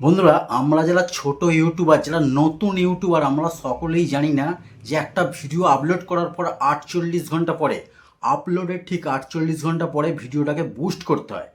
বন্ধুরা, আমরা যারা ছোট ইউটিউবার, যারা নতুন ইউটিউবার, আমরা সকলেই জানি না যে একটা ভিডিও আপলোড করার পর আটচল্লিশ ঘণ্টা পরে, আপলোডের ঠিক আটচল্লিশ ঘণ্টা পরে ভিডিওটাকে বুস্ট করতে হয়।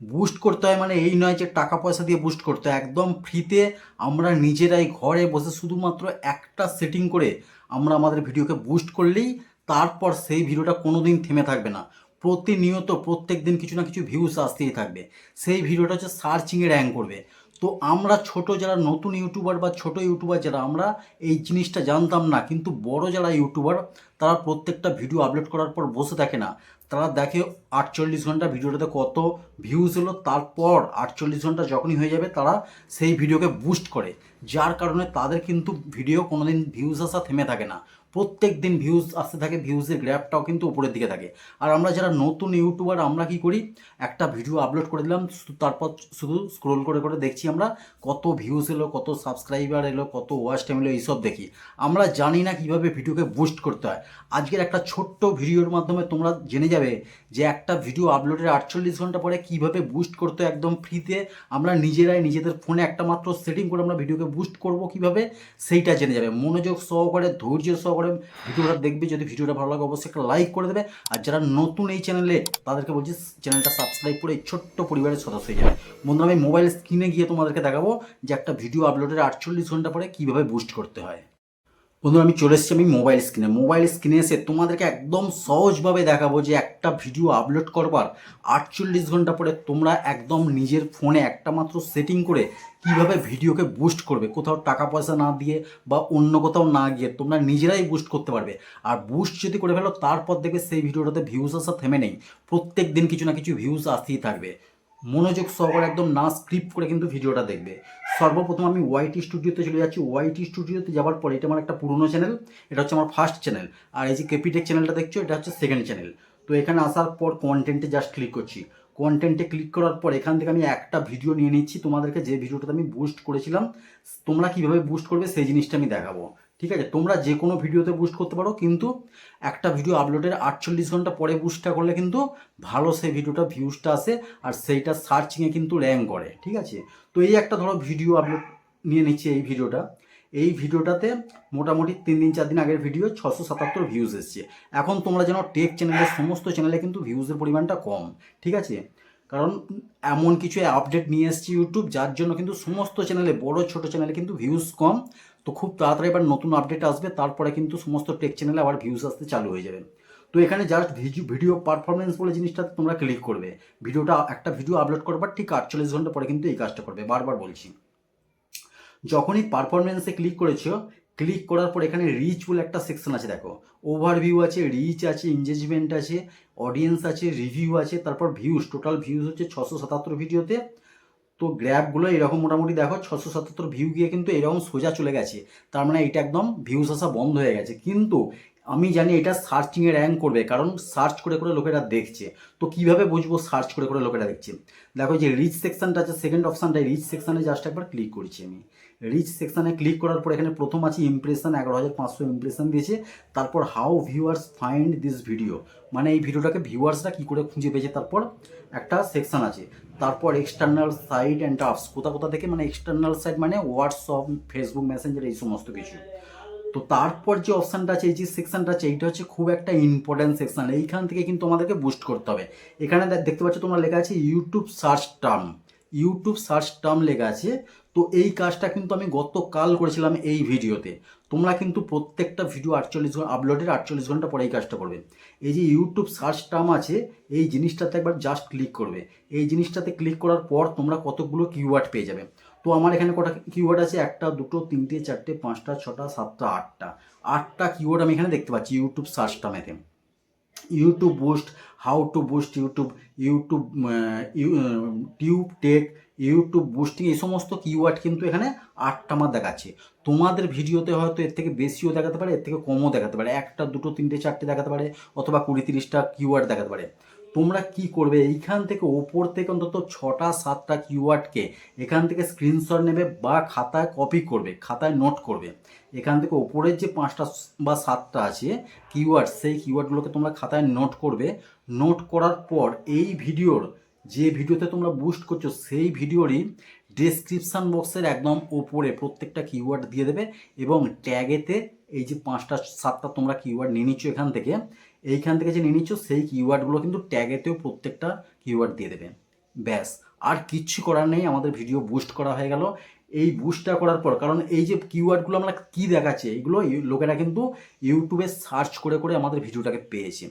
বুস্ট করতে হয় মানে এই নয় যে টাকা পয়সা দিয়ে বুস্ট করতে হয়। একদম ফ্রিতে আমরা নিজেরাই ঘরে বসে শুধুমাত্র একটা সেটিং করে আমরা আমাদের ভিডিওকে বুস্ট করলেই তারপর সেই ভিডিওটা কোনো দিন থেমে থাকবে না। প্রতিনিয়ত প্রত্যেক দিন কিছু না কিছু ভিউজ আসতেই থাকবে। সেই ভিডিওটা হচ্ছে সার্চিংয়ে র্যাঙ্ক করবে। তো আমরা ছোট যারা নতুন ইউটিউবার বা ছোট ইউটিউবার যারা, আমরা এই জিনিসটা জানতাম না, কিন্তু বড় যারা ইউটিউবার, তারা প্রত্যেকটা ভিডিও আপলোড করার পর বসে থাকে না। তারা দেখে আটচল্লিশ ঘণ্টা ভিডিওটাতে কত ভিউজ হলো তারপর আটচল্লিশ ঘণ্টা যখনই হয়ে যাবে, তারা সেই ভিডিওকে বুস্ট করে। যার কারণে তাদের কিন্তু ভিডিও কোনোদিন ভিউজ আসা থেমে থাকে না। প্রত্যেক দিন ভিউজ আসতে থাকে ভিউজের গ্র্যাপটাও কিন্তু উপরের দিকে থাকে। আর আমরা যারা নতুন ইউটিউবার আমরা কি করি? একটা ভিডিও আপলোড করে দিলাম তারপর শুধু স্ক্রোল করে করে দেখছি আমরা কত ভিউজ এলো, কত সাবস্ক্রাইবার এলো, কত ওয়াচ টাইম এলো, এইসব দেখি। আমরা জানি না কীভাবে ভিডিওকে বুস্ট করতে হয়। আজকের একটা ছোট্ট ভিডিওর মাধ্যমে তোমরা জেনে যাবে যে একটা ভিডিও আপলোডের আটচল্লিশ ঘণ্টা পরে কীভাবে বুস্ট করতে একদম ফ্রিতে আমরা নিজেরাই নিজেদের ফোনে একটা মাত্র সেটিং করে আমরা ভিডিওকে বুস্ট করব কীভাবে, সেইটা জেনে যাবে। মনোযোগ সহকারে, ধৈর্য সহকারে ভিডিওটা দেখবে, যদি ভিডিওটা ভালো লাগে অবশ্যই একটা লাইক করে দেবে। আর যারা নতুন এই চ্যানেলে তাদেরকে বলছি চ্যানেলটা সাবস্ক্রাইব করে ছোট্ট পরিবারের সদস্য হয়ে যাবে। বন্ধুরা, আমি মোবাইল স্ক্রিনে গিয়ে তোমাদেরকে দেখাবো যে একটা ভিডিও আপলোডের আটচল্লিশ ঘণ্টা পরে কীভাবে বুস্ট করতে হয়। বন্ধুরা, আমি চলে এসেছি আমি মোবাইল স্ক্রিনে মোবাইল স্ক্রিনে এসে তোমাদেরকে একদম সহজভাবে দেখাবো যে একটা ভিডিও আপলোড করবার আটচল্লিশ ঘণ্টা পরে তোমরা একদম নিজের ফোনে একটা মাত্র সেটিং করে কীভাবে ভিডিওকে বুস্ট করবে, কোথাও টাকা পয়সা না দিয়ে বা অন্য কোথাও না গিয়ে তোমরা নিজেরাই বুস্ট করতে পারবে। আর বুস্ট যদি করে ফেলো, তারপর দেখবে সেই ভিডিওটাতে ভিউজ আসা থেমে নেই। প্রত্যেক দিন কিছু না কিছু ভিউজ আসতেই থাকবে। মনোযোগ সহকারে একদম না স্ক্রিপ্ট করে কিন্তু ভিডিওটা দেখবে। সর্বপ্রথম আমি ওয়াইটি স্টুডিওতে চলে যাচ্ছি। ওয়াইটি স্টুডিওতে যাওয়ার পরে এটা আমার একটা পুরনো চ্যানেল এটা হচ্ছে আমার ফার্স্ট চ্যানেল আর এই যে কেপিটেক চ্যানেলটা দেখছ, এটা হচ্ছে সেকেন্ড চ্যানেল তো এখানে আসার পর কন্টেন্টে জাস্ট ক্লিক করছি। কন্টেন্টে ক্লিক করার পর এখান থেকে আমি একটা ভিডিও নিয়ে নিচ্ছি। তোমাদেরকে যে ভিডিওটাতে আমি বুস্ট করেছিলাম, তোমরা কীভাবে বুস্ট করবে সেই জিনিসটা আমি দেখাবো। ঠিক আছে? তোমরা যে কোনো ভিডিওতে বুস্ট করতে পারো, কিন্তু একটা ভিডিও আপলোডের আটচল্লিশ ঘণ্টা পরে বুস্টটা করলে কিন্তু ভালো সেই ভিডিওটা ভিউজটা আসে আর সেইটা সার্চিংয়ে কিন্তু র্যাঙ্ক করে, ঠিক আছে? তো এই একটা ধরো ভিডিও আপলোড নিয়ে নিচ্ছি এই ভিডিওটা এই ভিডিওটাতে মোটামুটি তিন দিন, চার দিন আগের ভিডিও ছশো সাতাত্তর ভিউজ এসছে। এখন তোমরা যেন টেক চ্যানেলের সমস্ত চ্যানেলে কিন্তু ভিউজের পরিমাণটা কম, ঠিক আছে? কারণ এমন কিছু আপডেট নিয়ে এসছি ইউটিউব যার জন্য কিন্তু সমস্ত চ্যানেলে বড় ছোট চ্যানেলে কিন্তু ভিউজ কম। তো খুব তাড়াতাড়ি এবার নতুন আপডেট আসবে, তারপরে কিন্তু সমস্ত টেক চ্যানেলে আবার ভিউজ আসতে চালু হয়ে যাবে। তো এখানে জাস্ট ভিডিও পারফরমেন্স বলে জিনিসটা তোমরা ক্লিক করবে। ভিডিওটা একটা ভিডিও আপলোড করবার ঠিক আটচল্লিশ ঘণ্টা পরে কিন্তু এই কাজটা করবে, বারবার বলছি। যখনই পারফরমেন্সে ক্লিক করেছ ক্লিক করার পর এখানে রিচ বলে একটা সেকশন আছে, দেখো। ওভারভিউ আছে রিচ আছে এনগেজমেন্ট আছে অডিয়েন্স আছে রিভিউ আছে, তারপর ভিউজ টোটাল ভিউজ হচ্ছে ছশো সাতাত্তর ভিডিওতে তো গ্র্যাপগুলো এরকম মোটামুটি দেখো ছশো সাতাত্তর ভিউ গিয়ে কিন্তু এরকম সোজা চলে গেছে। তার মানে এটা একদম ভিউস আসা বন্ধ হয়ে গেছে। কিন্তু আমি জানি এটা সার্চিংয়ে র্যাঙ্ক করবে, কারণ সার্চ করে করে লোকেরা দেখছে। তো কীভাবে বুঝব সার্চ করে করে লোকেরা দেখছে? দেখো যে রিচ সেকশনটা আছে সেকেন্ড অপশানটা রিচ সেকশানে জাস্ট একবার ক্লিক করছি আমি। রিচ সেকশানে ক্লিক করার পর এখানে প্রথম আছে ইমপ্রেশন এগারো হাজার পাঁচশো ইমপ্রেশন দিয়েছে। তারপর how viewers find this video মানে এই ভিডিওটাকে ভিউয়ার্সরা কী করে খুঁজে পেয়েছে? তারপর একটা সেকশন আছে। তারপর এক্সটার্নাল সাইট অ্যান্ড টাফস কোথা কোথা থেকে? মানে এক্সটার্নাল সাইট মানে হোয়াটসঅ্যাপ ফেসবুক মেসেঞ্জার এই সমস্ত কিছু। তো তারপর যে অপশানটা আছে, এই যে সেকশানটা আছে, এইটা হচ্ছে খুব একটা ইম্পর্ট্যান্ট সেকশান এইখান থেকে কিন্তু আমাদেরকে বুস্ট করতে হবে। এখানে দেখ- দেখতে পাচ্ছ তোমার লেখা আছে YouTube search term YouTube search term লেখা আছে। তো এই কাজটা কিন্তু আমি গতকাল করেছিলাম এই ভিডিওতে। তোমরা কিন্তু প্রত্যেকটা ভিডিও আটচল্লিশ ঘণ্টা আপলোডের আটচল্লিশ ঘণ্টা পরে এই কাজটা করবে। এই যে ইউটিউব সার্চ টার্ম আছে, এই জিনিসটাতে একবার জাস্ট ক্লিক করবে। এই জিনিসটাতে ক্লিক করার পর তোমরা কতগুলো কিওয়ার্ড পেয়ে যাবে। তো আমার এখানে কটা কিওয়ার্ড আছে, একটা, দুটো, তিনটে, চারটে, পাঁচটা, ছটা, সাতটা, আটটা। আটটা কিওয়ার্ড আমি এখানে দেখতে পাচ্ছি YouTube search টার্মেতে YouTube boost how to boost YouTube YouTube tube tech YouTube boosting এই সমস্ত কিওয়ার্ড কিন্তু এখানে আটটা আমার দেখাচ্ছে। তোমাদের ভিডিওতে হয়তো এর থেকে বেশিও দেখাতে পারে, এর থেকে কমও দেখাতে পারে। একটা, দুটো, তিনটে, চারটে দেখাতে পারে অথবা কুড়ি, তিরিশটা কিওয়ার্ড দেখাতে পারে। তোমরা কি করবে? এইখান থেকে ওপর থেকে অন্তত ছটা, সাতটা কিওয়ার্ডকে এখান থেকে স্ক্রিনশট নেবে বা খাতায় কপি করবে, খাতায় নোট করবে। এখান থেকে ওপরের যে পাঁচটা বা সাতটা আছে কিওয়ার্ড সেই কিওয়ার্ডগুলোকে তোমরা খাতায় নোট করবে। নোট করার পর এই ভিডিওর যে ভিডিওতে তোমরা বুস্ট করছ, সেই ভিডিওরই ডেসক্রিপশান বক্সের একদম ওপরে প্রত্যেকটা কিওয়ার্ড দিয়ে দেবে এবং ট্যাগেতে এই যে পাঁচটা, সাতটা তোমরা কিওয়ার্ড নিয়ে নিচ্ছ এখান থেকে, এইখান থেকে যে নিয়ে নিচ্ছ, সেই কিওয়ার্ডগুলো কিন্তু ট্যাগেতেও প্রত্যেকটা কিওয়ার্ড দিয়ে দেবে। ব্যাস, আর কিচ্ছু করার নেই, আমাদের ভিডিও বুস্ট করা হয়ে গেল। এই বুস্টটা করার পর, কারণ এই যে কিওয়ার্ডগুলো আমরা কী দেখাচ্ছে, এইগুলো লোকেরা কিন্তু ইউটিউবে সার্চ করে করে আমাদের ভিডিওটাকে পেয়েছে।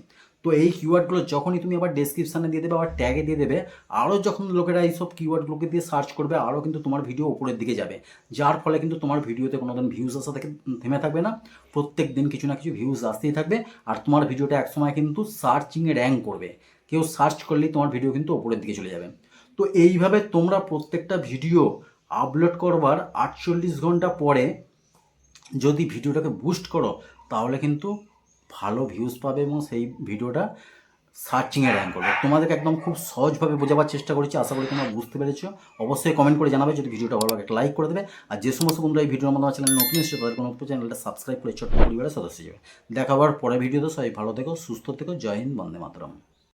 তো এই কিওয়ার্ডগুলো যখনই তুমি আবার ডেসক্রিপশানে দিয়ে দেবে, আবার ট্যাগে দিয়ে দেবে আরও যখন লোকেরা এইসব কিওয়ার্ডগুলোকে দিয়ে সার্চ করবে আরও কিন্তু তোমার ভিডিও উপরের দিকে যাবে। যার ফলে কিন্তু তোমার ভিডিওতে কোনো দিন ভিউজ আসা থেকে থেমে থাকবে না। প্রত্যেক দিন কিছু না কিছু ভিউজ আসতেই থাকবে আর তোমার ভিডিওটা একসময় কিন্তু সার্চিংয়ে র্যাঙ্ক করবে। কেউ সার্চ করলেই তোমার ভিডিও কিন্তু ওপরের দিকে চলে যাবে। তো এইভাবে তোমরা প্রত্যেকটা ভিডিও আপলোড করবার আটচল্লিশ ঘণ্টা পরে যদি ভিডিওটাকে বুস্ট করো, তাহলে কিন্তু ভালো ভিউজ পাবে এবং সেই ভিডিওটা সার্চিংয়ে র্যাঙ্ক করবে। তোমাদেরকে একদম খুব সহজভাবে বোঝাবার চেষ্টা করেছি, আশা করি তোমরা বুঝতে পেরেছ। অবশ্যই কমেন্ট করে জানাবে, যদি ভিডিওটা ভালো লাগে একটা লাইক করে দেবে। আর যে সমস্ত বন্ধুরা এই ভিডিওর মধ্যে চ্যানেল নতুন এসেছে তাদের কোনো চ্যানেলটা সাবস্ক্রাইব করে ছোট্ট পরিবারের সদস্য যাবে দেখাবার পরে ভিডিওতে সবাই ভালো থেকো, সুস্থ থেকো, জয় হিন্দ, বন্দে মাতরম।